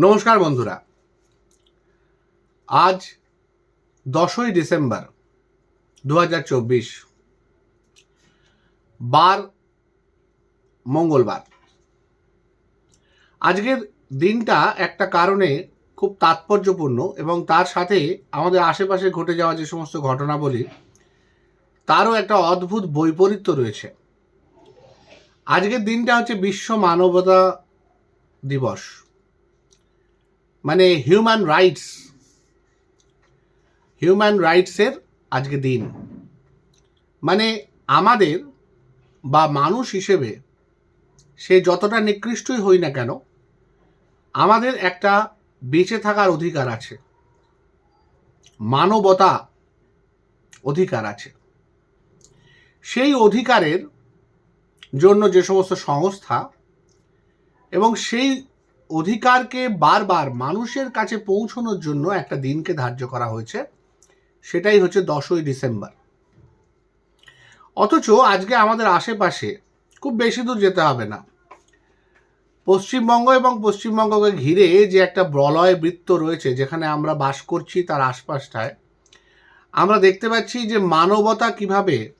নমস্কার বন্ধুরা। আজ দশই ডিসেম্বর দু হাজার চব্বিশ। বার মঙ্গলবার। আজকের দিনটা একটা কারণে খুব তাৎপর্যপূর্ণ এবং তার সাথে আমাদের আশেপাশে ঘটে যাওয়া যে সমস্ত ঘটনাবলী, তারও একটা অদ্ভুত বৈপরীত্য রয়েছে। আজকের দিনটা হচ্ছে বিশ্ব মানবতা দিবস। মানে হিউম্যান রাইটস হিউম্যান রাইটসের আজকে দিন। মানে আমাদের বা মানুষ হিসেবে সে যতটা নিকৃষ্টই হই না কেন, আমাদের একটা বেঁচে থাকার অধিকার আছে। মানবতা অধিকার আছে। সেই অধিকারের জন্য যে সমস্ত সংস্থা এবং সেই অধিকারকে বারবার মানুষের কাছে পৌঁছানোর জন্য একটা দিনকে ধার্য করা হয়েছে। সেটাই হচ্ছে দশই ডিসেম্বর। অথচ আজকে আমাদের আশেপাশে খুব বেশি দূর যেতে হবে না। পশ্চিমবঙ্গ এবং পশ্চিমবঙ্গকে ঘিরে যে একটা প্রলয় বৃত্ত রয়েছে, যেখানে আমরা বাস করছি তার আশপাশটায়, আমরা দেখতে পাচ্ছি যে মানবতা কীভাবে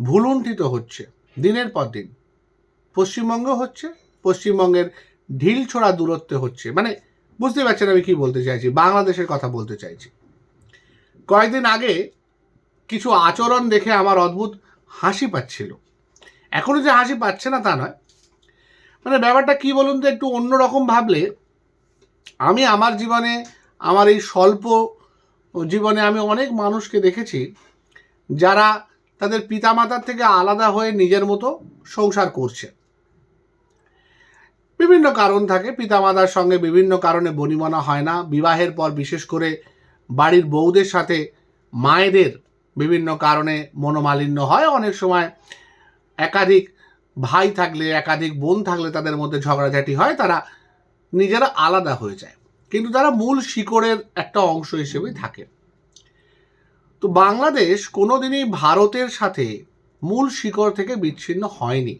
ভুলুণ্ঠিত হচ্ছে দিনের পর দিন। পশ্চিমবঙ্গ হচ্ছে, পশ্চিমবঙ্গের ঢিল ছোড়া দূরত্বে হচ্ছে। মানে বুঝতে পারছেন আমি কি বলতে চাইছি, বাংলাদেশের কথা বলতে চাইছি। কয়েকদিন আগে কিছু আচরণ দেখে আমার অদ্ভুত হাসি পাচ্ছিল। এখনও যে হাসি পাচ্ছে না তা নয়। মানে ব্যাপারটা কি বলুন তো, একটু অন্যরকম ভাবলে আমি আমার জীবনে, আমার এই স্বল্প জীবনে আমি অনেক মানুষকে দেখেছি যারা তাদের পিতামাতার থেকে আলাদা হয়ে নিজের মতো সংসার করছে। বিভিন্ন কারণ থাকে, পিতামাতার সঙ্গে বিভিন্ন কারণে বনিমনা হয় না। বিবাহের পর বিশেষ করে বাড়ির বউদের সাথে মায়েদের বিভিন্ন কারণে মনোমালিন্য হয়। অনেক সময় একাধিক ভাই থাকলে, একাধিক বোন থাকলে তাদের মধ্যে ঝগড়াঝাটি হয়, তারা নিজেরা আলাদা হয়ে যায়। কিন্তু তারা মূল শিকড়ের একটা অংশ হিসেবেই থাকে। তো বাংলাদেশ কোনোদিনই ভারতের সাথে মূল শিকড় থেকে বিচ্ছিন্ন হয়নি।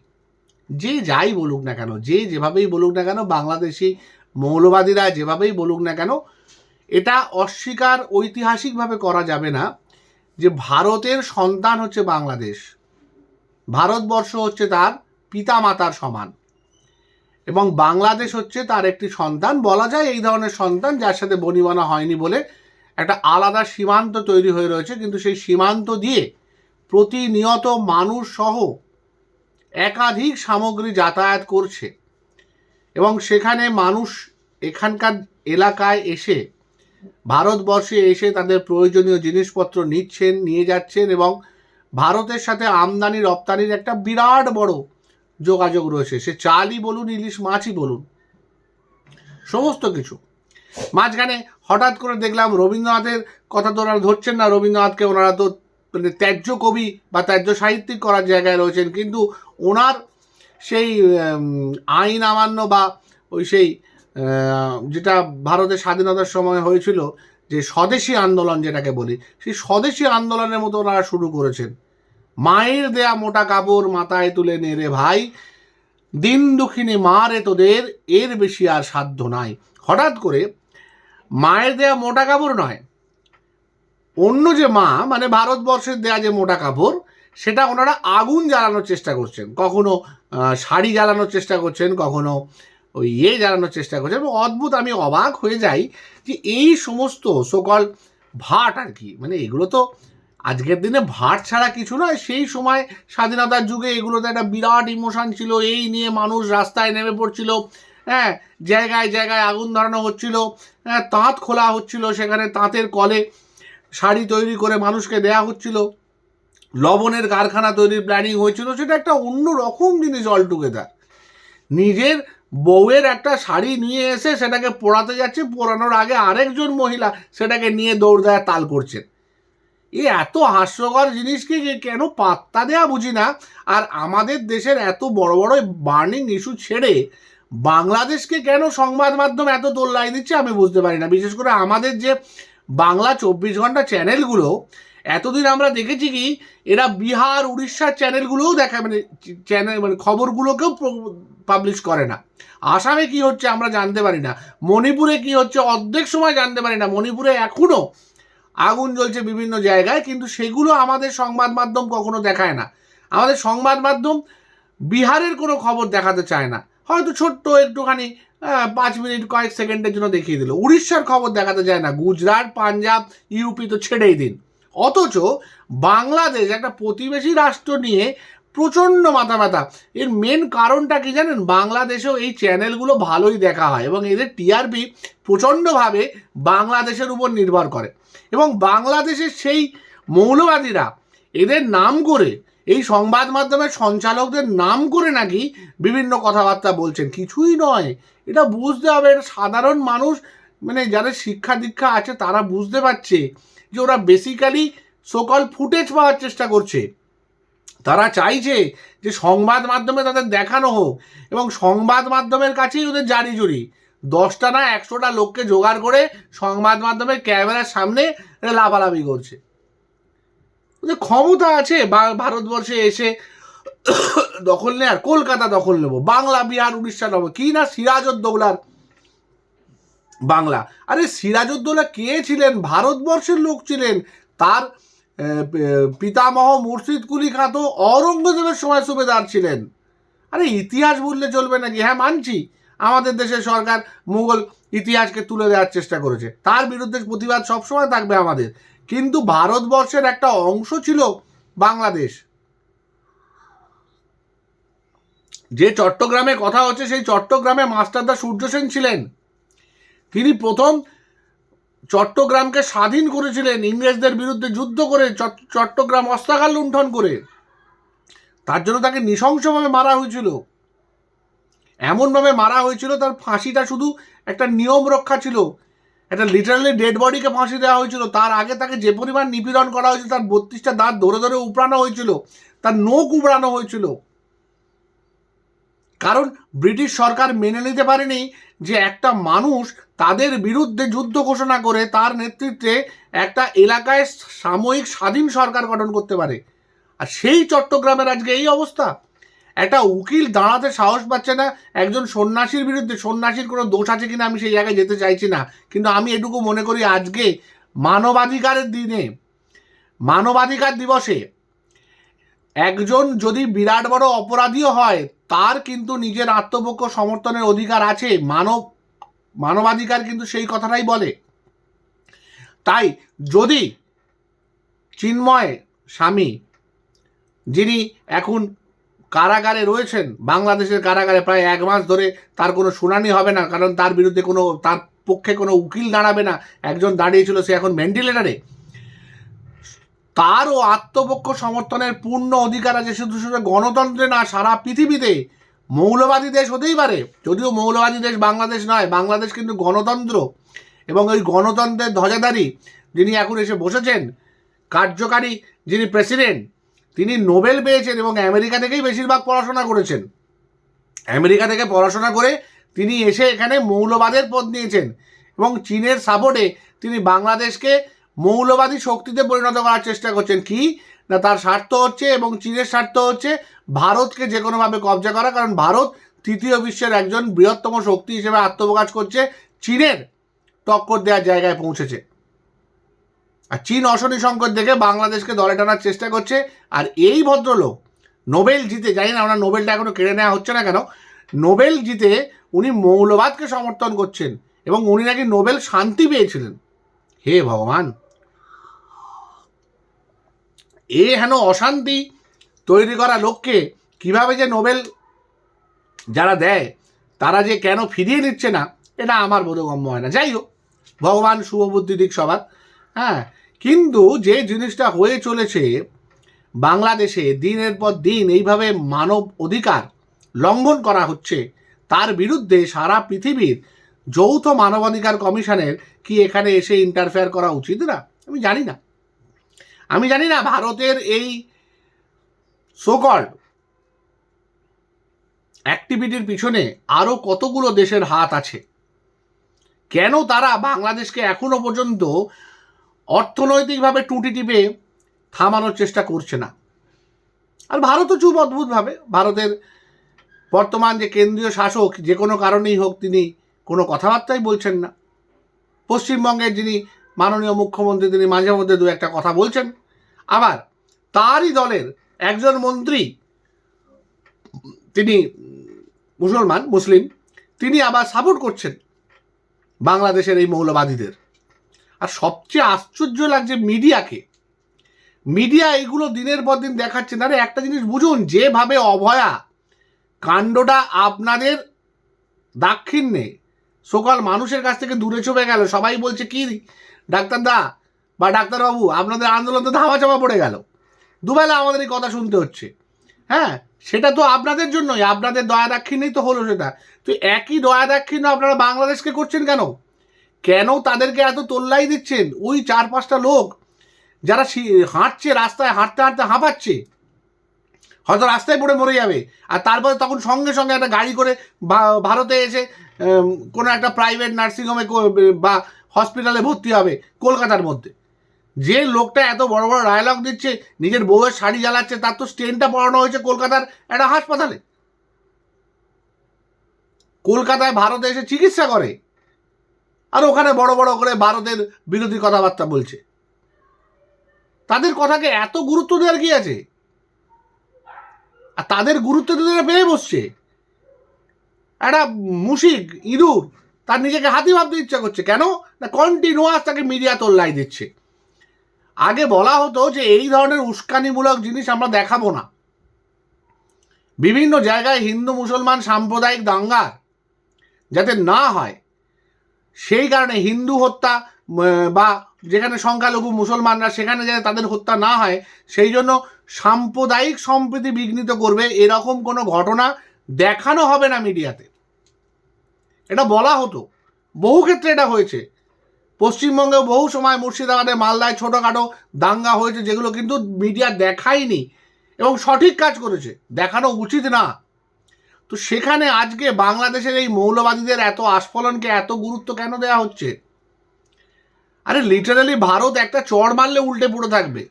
যে যাই বলুক না কেন, যে যেভাবেই বলুক না কেন, বাংলাদেশি মৌলবাদীরা যেভাবেই বলুক না কেন, এটা অস্বীকার ঐতিহাসিকভাবে করা যাবে না যে ভারতের সন্তান হচ্ছে বাংলাদেশ। ভারতবর্ষ হচ্ছে তার পিতা মাতার সমান। এবং বাংলাদেশ হচ্ছে তার একটি সন্তান। বলা যায় এই ধরনের সন্তান যার সাথে বনিবনা হয়নি বলে একটা আলাদা সীমান্ত তৈরি হয়ে রয়েছে। কিন্তু সেই সীমান্ত দিয়ে প্রতিনিয়ত মানুষ সহ একাধিক সামগ্রী যাতায়াত করছে এবং সেখানে মানুষ এখানকার এলাকায় এসে, ভারতবর্ষে এসে তাদের প্রয়োজনীয় জিনিসপত্র নিচ্ছেন, নিয়ে যাচ্ছেন এবং ভারতের সাথে আমদানি রপ্তানির একটা বিরাট বড় যোগাযোগ রয়েছে। সে চালই বলুন, ইলিশ মাছই বলুন, সমস্ত কিছু। মাঝখানে হঠাৎ করে দেখলাম রবীন্দ্রনাথের কথা তো ওনারা ধরছেন না, রবীন্দ্রনাথকে ওনারা তো ত্যায্য কবি বা ত্যায্য সাহিত্যিক করার জায়গায় রয়েছেন, কিন্তু ওনার সেই আইন আমান্য বা ওই সেই যেটা ভারতের স্বাধীনতার সময় হয়েছিল, যে স্বদেশী আন্দোলন যেটাকে বলি, সেই স্বদেশী আন্দোলনের মতো ওনারা শুরু করেছেন। মায়ের দেয়া মোটা কাপড় মাথায় তুলে নেড়ে ভাই, দিন দুঃখিনী মা রে তোদের, এর বেশি আর সাধ্য নাই। হঠাৎ করে মায়ের দেয়া মোটা কাপড় নয় অন্য যে মা মানে ভারতবর্ষের দেয়া যে মোটা কাপড়, সেটা ওনারা আগুন জ্বালানোর চেষ্টা করছেন। কখনো শাড়ি জ্বালানোর চেষ্টা করছেন, কখনো ওই ইয়ে জ্বালানোর চেষ্টা করছেন। এবং অদ্ভুত, আমি অবাক হয়ে যাই যে এই সমস্ত সকল ভাট আর কি মানে এগুলো তো আজকের দিনে ভাট ছাড়া কিছু নয়, সেই সময় স্বাধীনতার যুগে এগুলোতে একটা বিরাট ইমোশন ছিল, এই নিয়ে মানুষ রাস্তায় নেমে পড়ছিল হ্যাঁ জায়গায় জায়গায় আগুন ধরানো হচ্ছিল হ্যাঁ তাঁত খোলা হচ্ছিল, সেখানে তাঁতের কলে শাড়ি তৈরি করে মানুষকে দেয়া হচ্ছিল। লবণের কারখানা তৈরির প্ল্যানিং হয়েছিল, সেটা একটা অন্য রকম জিনিস অল টুগেদার নিজের বউয়ের একটা শাড়ি নিয়ে এসে সেটাকে পড়াতে যাচ্ছে, পরানোর আগে আরেকজন মহিলা সেটাকে নিয়ে দৌড় দেয় তাল করছেন। এ এত হাস্যকর জিনিসকে কেন পাত্তা দেওয়া বুঝি না? আর আমাদের দেশের এত বড় বড় বার্নিং ইস্যু ছেড়ে বাংলাদেশকে কেন সংবাদ মাধ্যম এত তোল্লাই দিচ্ছে আমি বুঝতে পারি না। বিশেষ করে আমাদের যে বাংলা চব্বিশ ঘণ্টা চ্যানেলগুলো, এতদিন আমরা দেখেছি কি, এরা বিহার উড়িষ্যার চ্যানেলগুলোও দেখা মানে চ্যানেল মানে খবরগুলোকেও পাবলিশ করে না। আসামে কি হচ্ছে আমরা জানতে পারি না। মণিপুরে কি হচ্ছে অর্ধেক সময় জানতে পারি না। মণিপুরে এখনও আগুন জ্বলছে বিভিন্ন জায়গায়, কিন্তু সেগুলো আমাদের সংবাদ মাধ্যম কখনো দেখায় না। আমাদের সংবাদ মাধ্যম বিহারের কোনো খবর দেখাতে চায় না। হয়তো ছোট্ট একটুখানি পাঁচ মিনিট, কয়েক সেকেন্ডের জন্য দেখিয়ে দিল। উড়িষ্যার খবর দেখাতে যায় না। গুজরাট, পাঞ্জাব, ইউপি তো ছেড়েই দিন। অথচ বাংলাদেশ একটা প্রতিবেশী রাষ্ট্র নিয়ে প্রচণ্ড মাথা ব্যথা। এর মেন কারণটা কি জানেন? বাংলাদেশেও এই চ্যানেলগুলো ভালোই দেখা হয় এবং এদের টিআরপি প্রচণ্ডভাবে বাংলাদেশের উপর নির্ভর করে। এবং বাংলাদেশের সেই মৌলবাদীরা, এদের নাম করে, এই সংবাদ মাধ্যমের সঞ্চালকদের নাম করে নাকি বিভিন্ন কথাবার্তা বলছেন। কিছুই নয়। এটা বুঝতে হবে, এটা সাধারণ মানুষ মানে যাদের শিক্ষা দীক্ষা আছে তারা বুঝতে পারছে যে ওরা বেসিক্যালি সকল ফুটেজ পাওয়ার চেষ্টা করছে। তারা চাইছে যে সংবাদ মাধ্যমে তাদের দেখানো হোক এবং সংবাদ মাধ্যমের কাছেই ওদের জারি জুরি দশটা না একশোটা লোককে জোগাড় করে সংবাদ মাধ্যমের ক্যামেরার সামনে লাফালাফি করছে। ওদের ক্ষমতা আছে ভারতবর্ষে এসে দখল নেয়ার কলকাতা দখল নেব। বাংলা, বিহার, উড়িষ্যা নেব কি না সিরাজউদ্দৌলার বাংলা। আরে সিরাজউদ্দৌলা কে ছিলেন? ভারতবর্ষের লোক ছিলেন। তার পিতামহ মুর্শিদ কুলি খাঁ তো অরঙ্গজেবের সময় সুবেদার ছিলেন। আরে ইতিহাস বললে চলবে নাকি? হ্যাঁ মানছি। আমাদের দেশের সরকার মুঘল ইতিহাসকে তুলে দেওয়ার চেষ্টা করেছে। তার বিরুদ্ধে প্রতিবাদ সবসময় থাকবে আমাদের। কিন্তু ভারতবর্ষের একটা অংশ ছিল বাংলাদেশ। যে চট্টগ্রামে কথা হচ্ছে, সেই চট্টগ্রামে মাস্টারদা সূর্য সেন ছিলেন। তিনি প্রথম চট্টগ্রামকে স্বাধীন করেছিলেন ইংরেজদের বিরুদ্ধে যুদ্ধ করে চট্টগ্রাম অস্ত্রাগার লুণ্ঠন করে। তার জন্য তাকে নৃশংসভাবে মারা হয়েছিল। এমনভাবে মারা হয়েছিল, তার ফাঁসিটা শুধু একটা নিয়ম রক্ষা ছিল। একটা লিটারালি ডেড বডিকে ফাঁসি দেওয়া হয়েছিল। তার আগে তাকে যে পরিমাণ নিপীড়ন করা হয়েছিল, তার বত্রিশটা দাঁত ধরে ধরে উপড়ানো হয়েছিল। তার নোখ উপড়ানো হয়েছিল। কারণ ব্রিটিশ সরকার মেনে নিতে পারেনি যে একটা মানুষ তাদের বিরুদ্ধে যুদ্ধ ঘোষণা করে তার নেতৃত্বে একটা এলাকায় সাময়িক স্বাধীন সরকার গঠন করতে পারে। আর সেই চট্টগ্রামের আজকে এই অবস্থা। একটা উকিল দাঁড়াতে সাহস পাচ্ছে না, একজন সন্ন্যাসীর বিরুদ্ধে, সন্ন্যাসীর কোনো দোষ আছে কিনা আমি সেই জায়গায় যেতে চাইছি না। কিন্তু আমি এটুকু মনে করি আজকে মানবাধিকারের দিনে, মানবাধিকার দিবসে একজন যদি বিরাট বড় অপরাধীও হয় তার কিন্তু নিজের আত্মপক্ষ সমর্থনের অধিকার আছে, মানব, মানবাধিকার কিন্তু সেই কথাটাই বলে। তাই যদি চিন্ময় স্বামী, যিনি এখন কারাগারে রয়েছেন, বাংলাদেশের কারাগারে প্রায় এক মাস ধরে তার কোনো শুনানি হবে না, কারণ তার বিরুদ্ধে কোনো, তার পক্ষে কোনো উকিল দাঁড়াবে না, একজন দাঁড়িয়েছিল সে এখন ভেন্টিলেটারে। তারও আত্মপক্ষ সমর্থনের পূর্ণ অধিকার আছে। শুধু শুধু গণতন্ত্রে না, সারা পৃথিবীতে মৌলবাদী দেশ হতেই পারে। যদিও মৌলবাদী দেশ বাংলাদেশ নয়, বাংলাদেশ কিন্তু গণতন্ত্র এবং ওই গণতন্ত্রের ধ্বজাধারী যিনি এখন এসে বসেছেন, কার্যকারী যিনি প্রেসিডেন্ট, তিনি নোবেল পেয়েছেন এবং আমেরিকা থেকেই বেশিরভাগ পড়াশোনা করেছেন। আমেরিকা থেকে পড়াশোনা করে তিনি এসে এখানে মৌলবাদের পদ নিয়েছেন এবং চীনের সাপোর্টে তিনি বাংলাদেশকে মৌলবাদী শক্তিতে পরিণত করার চেষ্টা করছেন কি? না, তার স্বার্থ হচ্ছে এবং চীনের স্বার্থ হচ্ছে ভারতকে যে কোনোভাবে কবজা করা, কারণ ভারত তৃতীয় বিশ্বের একজন বৃহত্তম শক্তি হিসেবে আত্মপ্রকাশ করছে, চীনের টক্কর দেওয়ার জায়গায় পৌঁছেছে। আর চীন অশনি সংকট দেখে বাংলাদেশকে দলে টানার চেষ্টা করছে, আর এই ভদ্রলোক নোবেল জিতে, জানি না, ওনার নোবেলটা এখনও কেড়ে নেওয়া হচ্ছে না কেন, নোবেল জিতে উনি মৌলবাদকে সমর্থন করছেন এবং উনি নাকি নোবেল শান্তি পেয়েছিলেন। হে ভগবান! এ হেন অশান্তি তৈরি করা লোককে কীভাবে যে নোবেল যারা দেয়, তারা যে কেন ফিরিয়ে নিচ্ছে না, এটা আমার বোধগম্য হয় না। যাই হোক, ভগবান শুভবুদ্ধি দিক সবার। হ্যাঁ কিন্তু যে জিনিসটা হয়ে চলেছে, বাংলাদেশে দিনের পর দিন এইভাবে মানব অধিকার লঙ্ঘন করা হচ্ছে, তার বিরুদ্ধে সারা পৃথিবীর যৌথ মানবাধিকার কমিশনের কি এখানে এসে ইন্টারফেয়ার করা উচিত না? আমি জানি না। আমি জানি না, ভারতের এই সোকল্ড অ্যাক্টিভিটির পিছনে আরও কতগুলো দেশের হাত আছে। কেন তারা বাংলাদেশকে এখনও পর্যন্ত অর্থনৈতিকভাবে টুটি টিপে থামানোর চেষ্টা করছে না? আর ভারতও চুপ অদ্ভুতভাবে। ভারতের বর্তমান যে কেন্দ্রীয় শাসক, যে কোনো কারণেই হোক তিনি কোনো কথাবার্তাই বলছেন না। পশ্চিমবঙ্গের যিনি মাননীয় মুখ্যমন্ত্রী তিনি মাঝে মধ্যে দু একটা কথা বলছেন। আবার তারই দলের একজন মন্ত্রী, তিনি মুসলমান, মুসলিম, তিনি আবার সাপোর্ট করছেন বাংলাদেশের এই মৌলবাদীদের। আর সবচেয়ে আশ্চর্য লাগছে মিডিয়াকে। মিডিয়া এইগুলো দিনের পর দিন দেখাচ্ছে, না একটা জিনিস বুঝুন, যেভাবে অভয়া কাণ্ডটা আপনাদের দাক্ষিণ্যে সকল মানুষের কাছ থেকে দূরে চলে গেল, সবাই বলছে কি ডাক্তার দা বা ডাক্তারবাবু আপনাদের আন্দোলন তো ধামা চাপা পড়ে গেল। দুবেলা আমাদের এই কথা শুনতে হচ্ছে। হ্যাঁ সেটা তো আপনাদের জন্যই, আপনাদের দয়া দাক্ষিণ্যেই তো হলো সেটা। তো একই দয়া দাক্ষিণ্য আপনারা বাংলাদেশকে করছেন কেন? কেন তাদেরকে এত তোল্লাই দিচ্ছেন ওই চার পাঁচটা লোক? যারা হাঁটছে রাস্তায়, হাঁটতে হাঁটতে হাঁপাচ্ছে। হয়তো রাস্তায় পড়ে মরে যাবে। আর তারপরে তখন সঙ্গে সঙ্গে একটা গাড়ি করে ভারতে এসে কোনো একটা প্রাইভেট নার্সিংহোমে বা হসপিটালে ভর্তি হবে কলকাতার মধ্যে। যে লোকটা এত বড় বড় ডায়লগ দিচ্ছে, নিজের বউয়ের শাড়ি জ্বালাচ্ছে, তার তো স্টেনটা পড়ানো হয়েছে কলকাতার একটা হাসপাতালে। কলকাতায় ভারতে এসে চিকিৎসা করে আর ওখানে বড় বড় করে ভারতের বিরোধী কথাবার্তা বলছে। তাদের কথাকে এত গুরুত্ব দেওয়ার কি আছে? আর তাদের গুরুত্ব তারা পেয়ে বসছে। একটা মুশিক, ইঁদুর তার নিজেকে হাতি ভাবতে ইচ্ছা করছে। কেন? না কন্টিনিউয়াস তাকে মিডিয়া তোল্লাই দিচ্ছে। আগে বলা হতো যে এই ধরনের উস্কানিমূলক জিনিস আমরা দেখাবো না। বিভিন্ন জায়গায় হিন্দু মুসলমান সাম্প্রদায়িক দাঙ্গা যাতে না হয়, সেই কারণে হিন্দু হত্যা বা যেখানে সংখ্যালঘু মুসলমানরা সেখানে যাতে তাদের হত্যা না হয়, সেই জন্য সাম্প্রদায়িক সম্প্রীতি বিঘ্নিত করবে, এরকম কোনো ঘটনা দেখানো হবে না মিডিয়াতে। এটা বলা হতো। বহু ক্ষেত্রে এটা হয়েছে। পশ্চিমবঙ্গেও বহু সময় মুর্শিদাবাদে, মালদায় ছোটোখাটো দাঙ্গা হয়েছে, যেগুলো কিন্তু মিডিয়া দেখায়নি এবং সঠিক কাজ করেছে। দেখানো উচিত না। তো সেখানে আজকে বাংলাদেশের এই মৌলবাদীদের এত আস্ফলনকে এত গুরুত্ব কেন দেওয়া হচ্ছে? আরে লিটারালি ভারত একটা চড় মারলে উল্টে পড়ে থাকবে।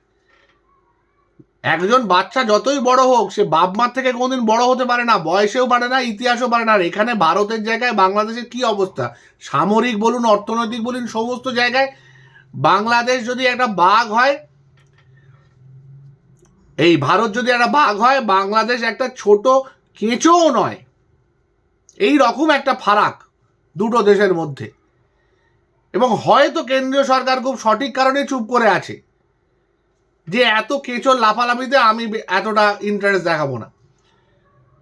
একজন বাচ্চা যতই বড় হোক, সে বাপ মার থেকে কোনোদিন বড় হতে পারে না, বয়সেও পারে না, ইতিহাসও পারে না। আর এখানে ভারতের জায়গায় বাংলাদেশের কি অবস্থা? সামরিক বলুন, অর্থনৈতিক বলুন, সমস্ত জায়গায় বাংলাদেশ যদি একটা বাঘ হয়, এই ভারত যদি একটা বাঘ হয়, বাংলাদেশ একটা ছোট কেঁচোও নয়। এই রকম একটা ফারাক দুটো দেশের মধ্যে। এবং হয়তো কেন্দ্রীয় সরকার খুব সঠিক কারণে চুপ করে আছে। যে এত কেঁচো লাফালাফিতে আমি এতটা ইন্টারেস্ট দেখাবো না।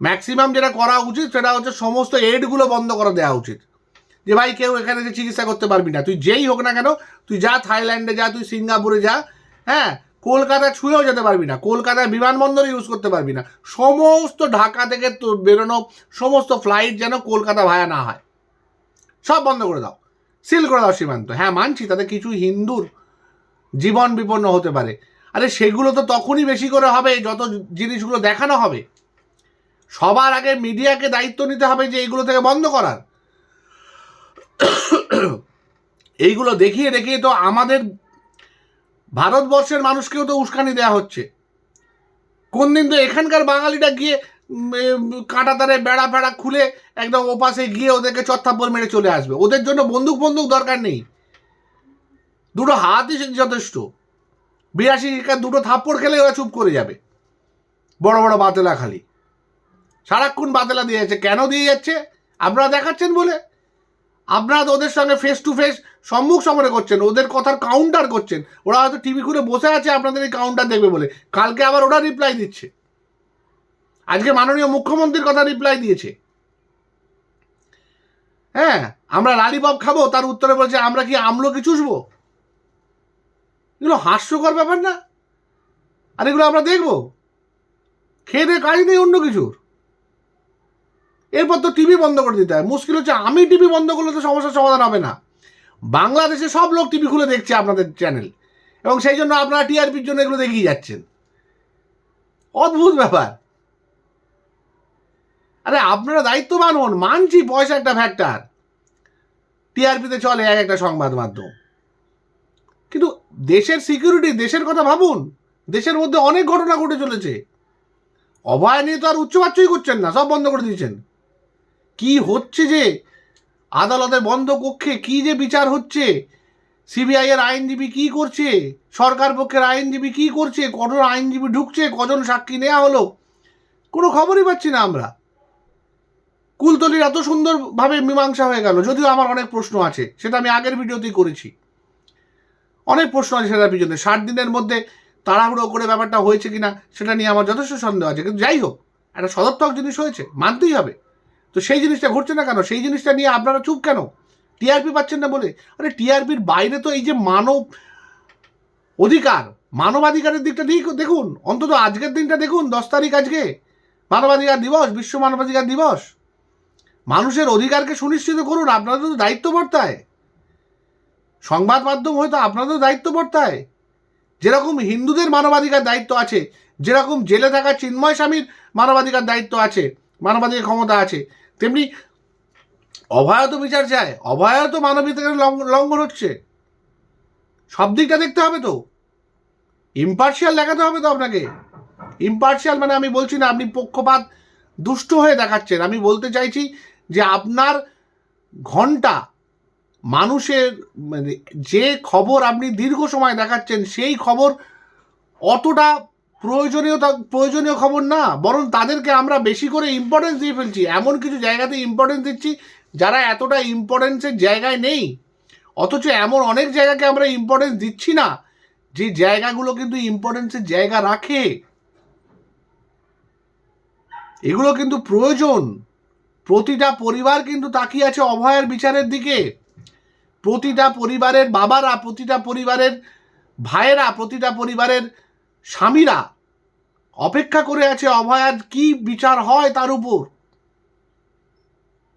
ম্যাক্সিমাম যেটা করা উচিত সেটা হচ্ছে সমস্ত এডগুলো বন্ধ করে দেওয়া উচিত। যে ভাই, কেউ এখানে যে চিকিৎসা করতে পারবি না। তুই যেই হোক না কেন, তুই যা থাইল্যান্ডে যা, তুই সিঙ্গাপুরে যা হ্যাঁ কলকাতা ছুঁয়েও যেতে পারবি না। কলকাতায় বিমানবন্দর ইউজ করতে পারবি না। সমস্ত ঢাকা থেকে বেরোনো সমস্ত ফ্লাইট যেন কলকাতা ভায়া না হয়। সব বন্ধ করে দাও। সিল করে দাও সীমান্ত। হ্যাঁ মানছি, তাতে কিছু হিন্দুর জীবন বিপন্ন হতে পারে। আরে সেগুলো তো তখনই বেশি করে হবে, যত জিনিসগুলো দেখানো হবে। সবার আগে মিডিয়াকে দায়িত্ব নিতে হবে যে এইগুলো থেকে বন্ধ করার। এইগুলো দেখিয়ে দেখিয়ে তো আমাদের ভারতবর্ষের মানুষকেও তো উস্কানি দেওয়া হচ্ছে। কোন দিন তো এখানকার বাঙালিটা গিয়ে কাঁটা তারে বেড়া ফেড়া খুলে একদম ওপাশে গিয়ে ওদেরকে চত্থাপ্পর মেরে চলে আসবে। ওদের জন্য বন্দুক বন্দুক দরকার নেই। দুটো হাতই যথেষ্ট। বিরাশি শিকার দুটো থাপ্পড় খেলে ওরা চুপ করে যাবে। বড় বড় বাতেলা খালি। সারাক্ষণ বাতেলা দিয়ে যাচ্ছে। কেন দিয়ে যাচ্ছে? আপনারা দেখাচ্ছেন বলে। আপনারা ওদের সঙ্গে ফেস টু ফেস সম্মুখ সমরে করছেন। ওদের কথার কাউন্টার করছেন। ওরা হয়তো টিভি খুলে বসে আছে, আপনাদের এই কাউন্টার দেখবে বলে। কালকে আবার ওরা রিপ্লাই দিচ্ছে। আজকে মাননীয় মুখ্যমন্ত্রীর কথা রিপ্লাই দিয়েছে। হ্যাঁ আমরা লালিপপ খাব, তার উত্তরে বলছে, আমরা কি আমলকি চুষবো? এগুলো হাস্যকর ব্যাপার না। আর এগুলো আমরা দেখব। খেয়ে দিয়ে কাজ নেই অন্য কিছুর। এরপর তো টিভি বন্ধ করে দিতে হয়। মুশকিল হচ্ছে আমি টিভি বন্ধ করলে তো সমস্যার সমাধান হবে না। বাংলাদেশে সব লোক টিভি খুলে দেখছে আপনাদের চ্যানেল। এবং সেই জন্য আপনারা টিআরপির জন্য এগুলো দেখিয়ে যাচ্ছেন। অদ্ভুত ব্যাপার। আরে আপনারা দায়িত্ববান হন মানছি পয়সা একটা ফ্যাক্টর টিআরপিতে চলে এক একটা সংবাদ মাধ্যম। দেশের সিকিউরিটি দেশের কথা ভাবুন। দেশের মধ্যে অনেক ঘটনা ঘটে চলেছে। অভয় নিয়ে তো আর উচ্চবাচ্যই করছেন না, সব বন্ধ করে দিয়েছেন। কি হচ্ছে যে আদালতের বন্ধ কক্ষে কি যে বিচার হচ্ছে? সিবিআই এর আইনজীবী কি করছে? সরকার পক্ষের আইনজীবী কি করছে? কজন আইনজীবী ঢুকছে? কজন সাক্ষী নেওয়া হলো? কোনো খবরই পাচ্ছি না আমরা। কুলতলির এত সুন্দরভাবে মীমাংসা হয়ে গেল, যদিও আমার অনেক প্রশ্ন আছে, সেটা আমি আগের ভিডিওতেই করেছি। অনেক প্রশ্ন আছে সেটার পিছনে। ষাট দিনের মধ্যে তাড়াহুড়ো করে ব্যাপারটা হয়েছে কিনা সেটা নিয়ে আমার যথেষ্ট সন্দেহ আছে। কিন্তু যাই হোক, একটা সদর্থক জিনিস হয়েছে, মানতেই হবে। তো সেই জিনিসটা ঘটছে না কেন? সেই জিনিসটা নিয়ে আপনারা চুপ কেন? টিআরপি পাচ্ছেন না বলে? আরে টিআরপির বাইরে তো এই যে মানব অধিকার, মানবাধিকারের দিকটা দিক- দেখুন, অন্তত আজকের দিনটা দেখুন, দশ তারিখ আজকে, মানবাধিকার দিবস, বিশ্ব মানবাধিকার দিবস। মানুষের অধিকারকে সুনিশ্চিত করুন আপনাদের তো দায়িত্ব বর্তায় সংবাদ মাধ্যম হয়তো আপনাদের দায়িত্ব বর্তায় যেরকম হিন্দুদের মানবাধিকার দায়িত্ব আছে, যেরকম জেলে থাকা চিন্ময় স্বামীর মানবাধিকার দায়িত্ব আছে, মানবাধিকার ক্ষমতা আছে, তেমনি অভয় তো বিচার চায় অভয় তো মানবাধিকার লঙ্ঘ- লঙ্ঘন হচ্ছে। সব দিকটা দেখতে হবে তো। ইম্পার্শিয়াল দেখাতে হবে তো আপনাকে। ইম্পার্শিয়াল মানে আমি বলছি না, আপনি পক্ষপাত দুষ্ট হয়ে দেখাচ্ছেন। আমি বলতে চাইছি যে আপনার ঘণ্টা মানুষের মানে যে খবর আপনি দীর্ঘ সময় দেখাচ্ছেন, সেই খবর অতটা প্রয়োজনীয়তা প্রয়োজনীয় খবর না। বরং তাদেরকে আমরা বেশি করে ইম্পর্টেন্স দিয়ে ফেলছি। এমন কিছু জায়গাতে ইম্পর্টেন্স দিচ্ছি যারা এতটা ইম্পর্টেন্সের জায়গায় নেই। অথচ এমন অনেক জায়গাকে আমরা ইম্পর্টেন্স দিচ্ছি না, যে জায়গাগুলো কিন্তু ইম্পর্টেন্সের জায়গা রাখে। এগুলো কিন্তু প্রয়োজন। প্রতিটা পরিবার কিন্তু তাকিয়ে আছে অভয়ের বিচারের দিকে। প্রতিটা পরিবারের বাবারা, প্রতিটা পরিবারের ভাইয়েরা, প্রতিটা পরিবারের স্বামীরা অপেক্ষা করে আছে, অভয়ার কি বিচার হয় তার উপর?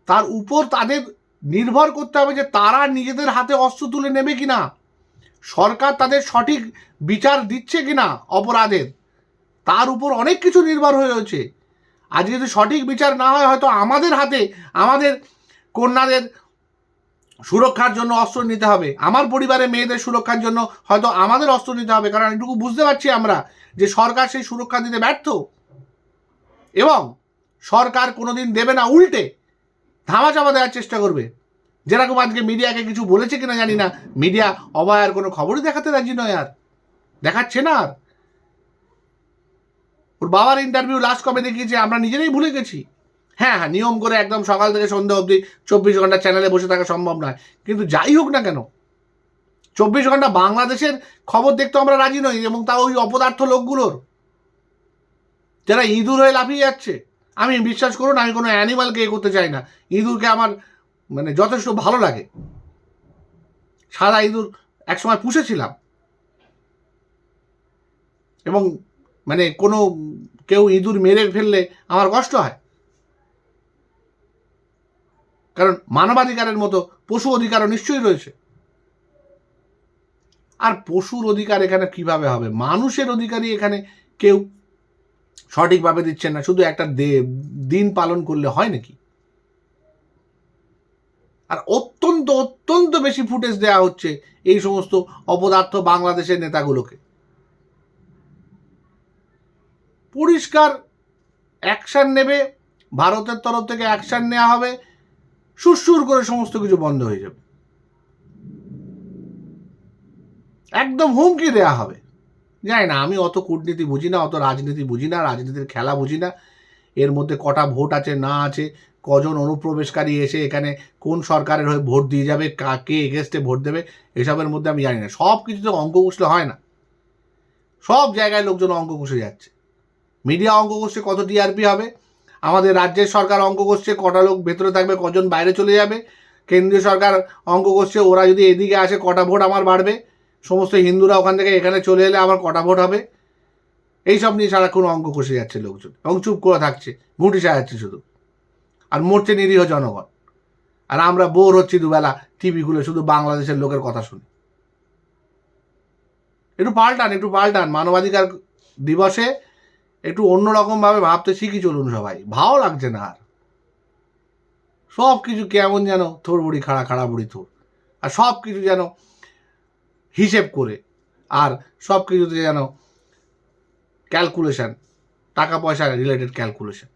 তার উপর তাদের নির্ভর করতে হবে যে তারা নিজেদের হাতে অস্ত্র তুলে নেবে কিনা? সরকার তাদের সঠিক বিচার দিচ্ছে কিনা অপরাধের? তার উপর অনেক কিছু নির্ভর হয়ে রয়েছে। আজ যদি সঠিক বিচার না হয়, হয়তো আমাদের হাতে, আমাদের কন্যাদের সুরক্ষার জন্য অস্ত্র নিতে হবে। আমার পরিবারে মেয়েদের সুরক্ষার জন্য হয়তো আমাদের অস্ত্র নিতে হবে, কারণ এটুকু বুঝতে পারছি আমরা যে সরকার সেই সুরক্ষা দিতে ব্যর্থ। এবং সরকার কোনোদিন দেবে না, উল্টে ধামাচাপা দেওয়ার চেষ্টা করবে। যেরকম আজকে মিডিয়াকে কিছু বলেছে কিনা জানি না। মিডিয়া অভয়ার কোনো খবরই দেখাতে রাজি নয় আর। দেখাচ্ছে না আর। ওর বাবার ইন্টারভিউ লাস্ট কবে দেখিয়েছে, আমরা নিজেরাই ভুলে গেছি। হ্যাঁ হ্যাঁ নিয়ম করে একদম সকাল থেকে সন্ধ্যা অবধি চব্বিশ ঘণ্টা চ্যানেলে বসে থাকা সম্ভব নয়। কিন্তু যাই হোক না কেন, চব্বিশ ঘণ্টা বাংলাদেশের খবর দেখতে আমরা রাজি নই, এবং তা ওই অপদার্থ লোকগুলোর। যারা ইঁদুর হয়ে লাফিয়ে যাচ্ছে, আমি বিশ্বাস করুন, আমি কোনো অ্যানিমালকে এ করতে চাই না। ইঁদুরকে আমার মানে যথেষ্ট ভালো লাগে। সাদা ইঁদুর একসময় পুষেছিলাম। এবং মানে কোনো কেউ ইঁদুর মেরে ফেললে আমার কষ্ট হয়। কারণ মানবাধিকারের মতো পশু অধিকারও নিশ্চয়ই রয়েছে। আর পশুর অধিকার এখানে কীভাবে হবে? মানুষের অধিকারই এখানে কেউ সঠিকভাবে দিচ্ছেন না। শুধু একটা দিন পালন করলে হয় নাকি? আর অত্যন্ত অত্যন্ত বেশি ফুটেজ দেওয়া হচ্ছে এই সমস্ত অপদার্থ বাংলাদেশের নেতাগুলোকে। পরিষ্কার অ্যাকশন নেবে, ভারতের তরফ থেকে অ্যাকশন নেওয়া হবে সুরসুর করে সমস্ত কিছু বন্ধ হয়ে যাবে। একদম হুমকি দেয়া হবে। জানি না, আমি অত কূটনীতি বুঝি না, অত রাজনীতি বুঝি না, রাজনীতির খেলা বুঝি না। এর মধ্যে কটা ভোট আছে, না আছে, কজন অনুপ্রবেশকারী এসে এখানে কোন সরকারের হয়ে ভোট দিয়ে যাবে কাকে এগেস্টে ভোট দেবে, এসবের মধ্যে আমি জানি না। সব কিছু তো অঙ্ক কষলে হয় না। সব জায়গায় লোকজন অঙ্ক কষে যাচ্ছে। মিডিয়া অঙ্ক কষছে কত টিআরপি হবে? আমাদের রাজ্যের সরকার অঙ্ক করছে কটা লোক ভেতরে থাকবে, কজন বাইরে চলে যাবে? কেন্দ্রীয় সরকার অঙ্ক করছে ওরা যদি এদিকে আসে, কটা ভোট আমার বাড়বে? সমস্ত হিন্দুরা ওখান থেকে এখানে চলে এলে আমার কটা ভোট হবে? এইসব নিয়ে সারাক্ষণ অঙ্ক কষে যাচ্ছে লোকজন। এবং চুপ করে থাকছে ঘুঁটি সাজাচ্ছে শুধু। আর মরছে নিরীহ জনগণ। আর আমরা বোর হচ্ছি দুবেলা টিভি খুলে শুধু বাংলাদেশের লোকের কথা শুনি। একটু পাল্টান একটু পাল্টান। মানবাধিকার দিবসে একটু অন্যরকমভাবে ভাবতে শিখি চলুন সবাই। ভালো লাগছে না আর। সব কিছু কেমন যেন থোর বুড়ি, খাড়া খাড়া বুড়ি থোর আর সব কিছু যেন হিসেব করে। আর সব কিছুতে যেন ক্যালকুলেশান টাকা পয়সা রিলেটেড ক্যালকুলেশান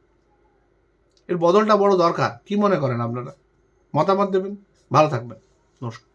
এর বদলটা বড় দরকার। কি মনে করেন আপনারা? মতামত দেবেন? ভালো থাকবেন। নমস্কার।